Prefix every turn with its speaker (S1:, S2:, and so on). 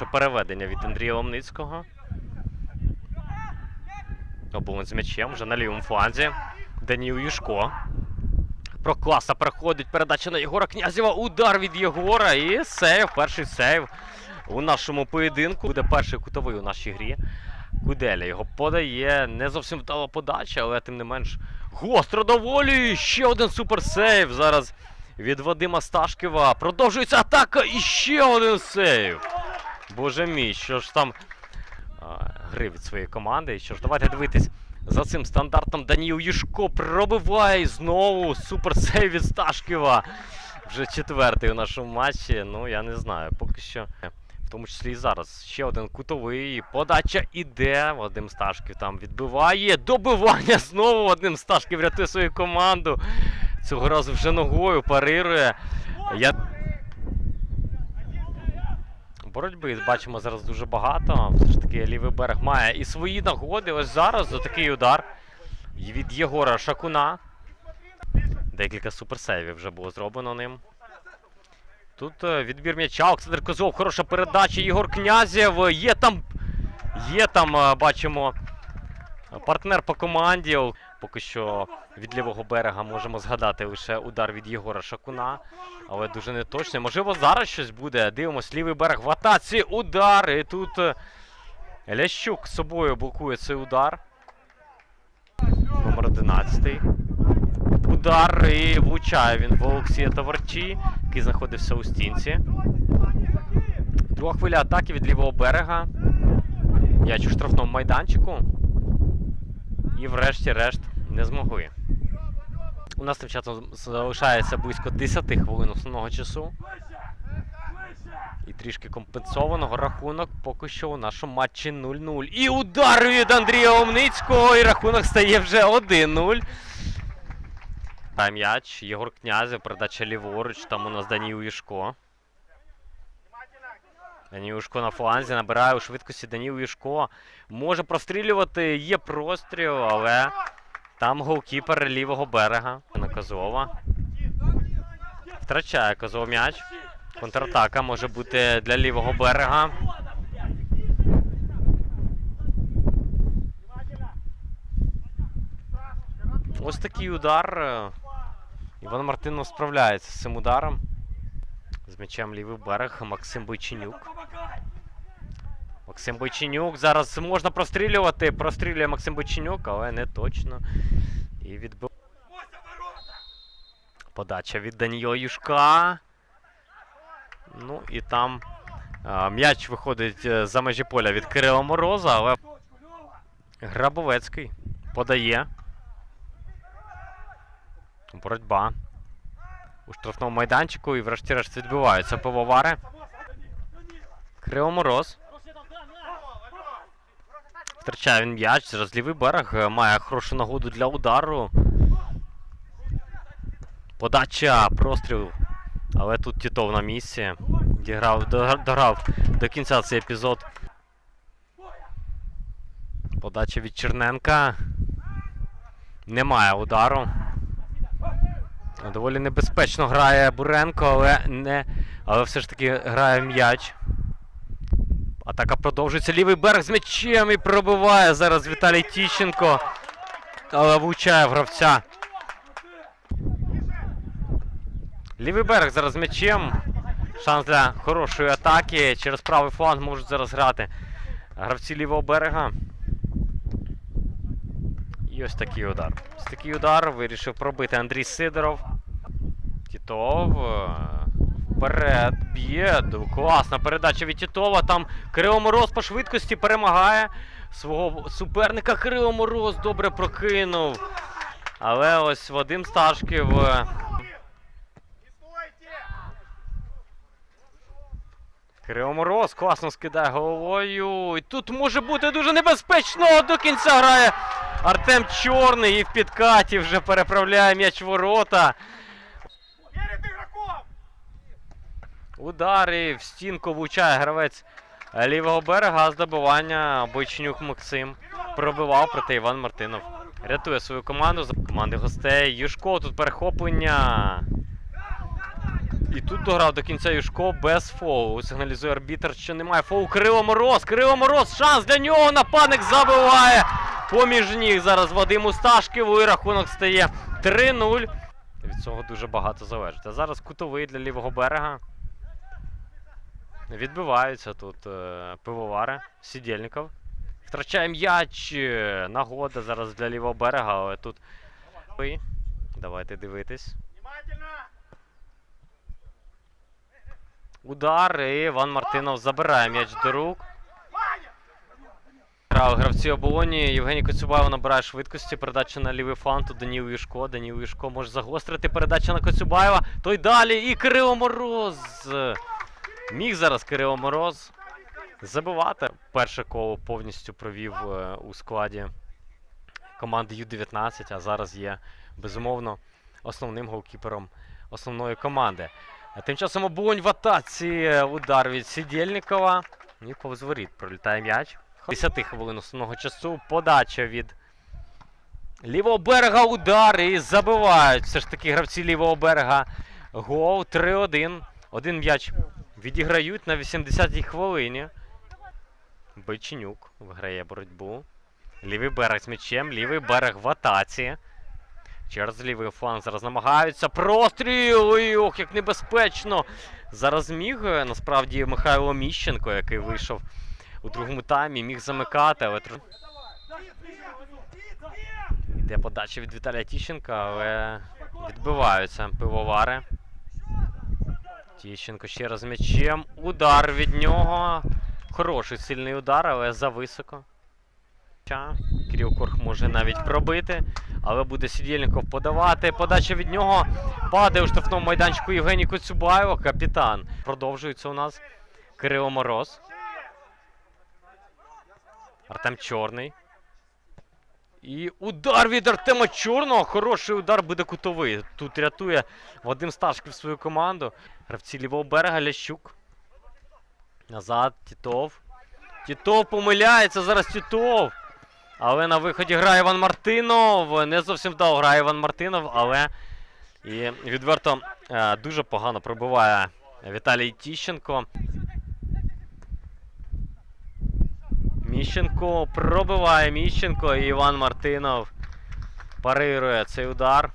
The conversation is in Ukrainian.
S1: хороше переведення від Андрія Ломницького. Обовин з м'ячем вже на лівому фланзі. Даніл Юшко. Прокласа проходить передача на Єгора Князєва. Удар від Єгора і сейв. Перший сейв у нашому поєдинку. Буде перший кутовий у нашій грі. Куделя його подає. Не зовсім вдала подача, але тим не менш гостро доволі. Ще один суперсейв. Зараз від Вадима Сташківа. Продовжується атака і ще один сейв. Боже мій, що ж там гри від своєї команди. Що ж, давайте дивитись за цим стандартом. Даніл Юшко пробиває знову суперсейв від Сташківа. Вже четвертий у нашому матчі. Ну, я не знаю, поки що. В тому числі і зараз. Ще один кутовий. Подача іде. Вадим Сташків там відбиває. Добивання знову Вадим Сташків рятує свою команду. Цього разу вже ногою парирує. Я... Боротьби бачимо зараз дуже багато. Все ж таки лівий берег має і свої нагоди. Ось зараз за такий удар від Єгора Шакуна. Декілька суперсейвів вже було зроблено ним. Тут е, відбір м'яча. Олександр Козов, хороша передача. Єгор Князєв. Є там. Є там, е, бачимо, партнер по команді. Поки що від лівого берега можемо згадати лише удар від Єгора Шакуна. Але дуже неточний. Можливо, зараз щось буде. Дивимось, лівий берег в атаці. Удар. І тут е, Лящук собою блокує цей удар. Номер 11. Удар і влучає він в Олексія Товарчі, який знаходився у стінці. Друга хвиля атаки від лівого берега. М'яч у штрафному майданчику. І врешті-решт не змогли. У нас тим часом залишається близько 10 хвилин основного часу. І трішки компенсованого рахунок поки що у нашому матчі 0-0. І удар від Андрія Омницького, і рахунок стає вже 1-0. Та м'яч, Єгор Князев, передача ліворуч, там у нас Даніл Юшко. Даніл Юшко на фланзі набирає у швидкості Даніл Юшко. Може прострілювати, є простріл, але там голкіпер лівого берега. На Козлова. Втрачає Козлов м'яч. Контратака може бути для лівого берега. Ось такий удар. Іван Мартинов справляється з цим ударом. З м'ячем лівий берег Максим Бойченюк. Максим Бойченюк. Зараз можна прострілювати. Прострілює Максим Бойченюк, але не точно. І відбив. Подача від Даніо Юшка. Ну і там м'яч виходить е, за межі поля від Кирила Мороза, але Грабовецький подає. Боротьба. У штрафному майданчику і врешті-решт відбиваються пивовари. Криво Мороз. Втрачає він м'яч. Зараз лівий берег е, має хорошу нагоду для удару. Подача, простріл. Але тут Тітов на місці. Діграв, дограв до кінця цей епізод. Подача від Черненка. Немає удару. Доволі небезпечно грає Буренко, але не. Але все ж таки грає м'яч. Атака продовжується. Лівий берег з м'ячем і пробиває зараз Віталій Тіщенко. Але влучає гравця. Лівий берег зараз з м'ячем. Шанс для хорошої атаки. Через правий фланг можуть зараз грати гравці лівого берега. І ось такий удар. Ось такий удар вирішив пробити Андрій Сидоров. Тітов. Вперед. Б'є. Класна передача від Тітова. Там Кривомороз по швидкості перемагає свого суперника. Кривомороз добре прокинув. Але ось Вадим Сташків. е, класно скидає головою. І тут може бути дуже небезпечно. До кінця грає Артем Чорний і в підкаті вже переправляє м'яч ворота. Удари в стінку влучає гравець лівого берега, з добивання Бойченюк Максим пробивав проти Іван Мартинов. Рятує свою команду за команди гостей. Юшко тут перехоплення. І тут дограв до кінця Юшко без фоу. Сигналізує арбітр, що немає фоу. Кирило Мороз, Кирило Мороз, шанс для нього. Нападник забиває. Поміж ніг зараз Вадим Усташків. І рахунок стає 3-0. Від цього дуже багато залежить. А зараз кутовий для лівого берега. Відбиваються тут е, пивовари, Сідєльников. Втрачає м'яч. Нагода зараз для лівого берега, але тут. Давайте дивитись. Удар, і Іван Мартинов забирає м'яч до рук. Гравці оболоні. Євгеній Коцюбаєв набирає швидкості. Передача на лівий фланг. Даніл Юшко. Даніл Юшко може загострити. Передача на Коцюбаєва. Той далі. І Кирило Мороз. Міг зараз Кирило Мороз забивати. Перше коло повністю провів е, у складі команди Ю-19, а зараз є безумовно основним голкіпером основної команди. Тим часом оболонь в атаці. Удар від Сідєльникова. І повз пролітає м'яч. 10 хвилин основного часу. Подача від лівого берега. Удар і забивають. Все ж таки гравці лівого берега. Гол 3-1. Один м'яч відіграють на 80-й хвилині. Бойченюк виграє боротьбу. Лівий берег з м'ячем, лівий берег в атаці. Через лівий фланг зараз намагаються. Простріл! Ох, як небезпечно! Зараз міг е, насправді Михайло Міщенко, який вийшов у другому таймі, міг замикати, але Йде подача від Віталія Тіщенка, але відбиваються пивовари. Тіщенко ще раз м'ячем. Удар від нього. Хороший сильний удар, але зависоко. Кирил Корх може навіть пробити, але буде Сідєльников подавати. Подача від нього падає у штрафному майданчику Євгеній Коцюбаєва, капітан. Продовжується у нас Кирило Мороз. Артем Чорний. І удар від Артема Чорного. Хороший удар буде кутовий. Тут рятує Вадим Сташків свою команду. Гравці лівого берега Лящук. Назад, Тітов. Тітов помиляється зараз Тітов. Але на виході грає Іван Мартинов. Не зовсім вдало грає Іван Мартинов, але і відверто е, дуже погано пробиває Віталій Тіщенко. Міщенко пробиває Міщенко і Іван Мартинов парирує цей удар.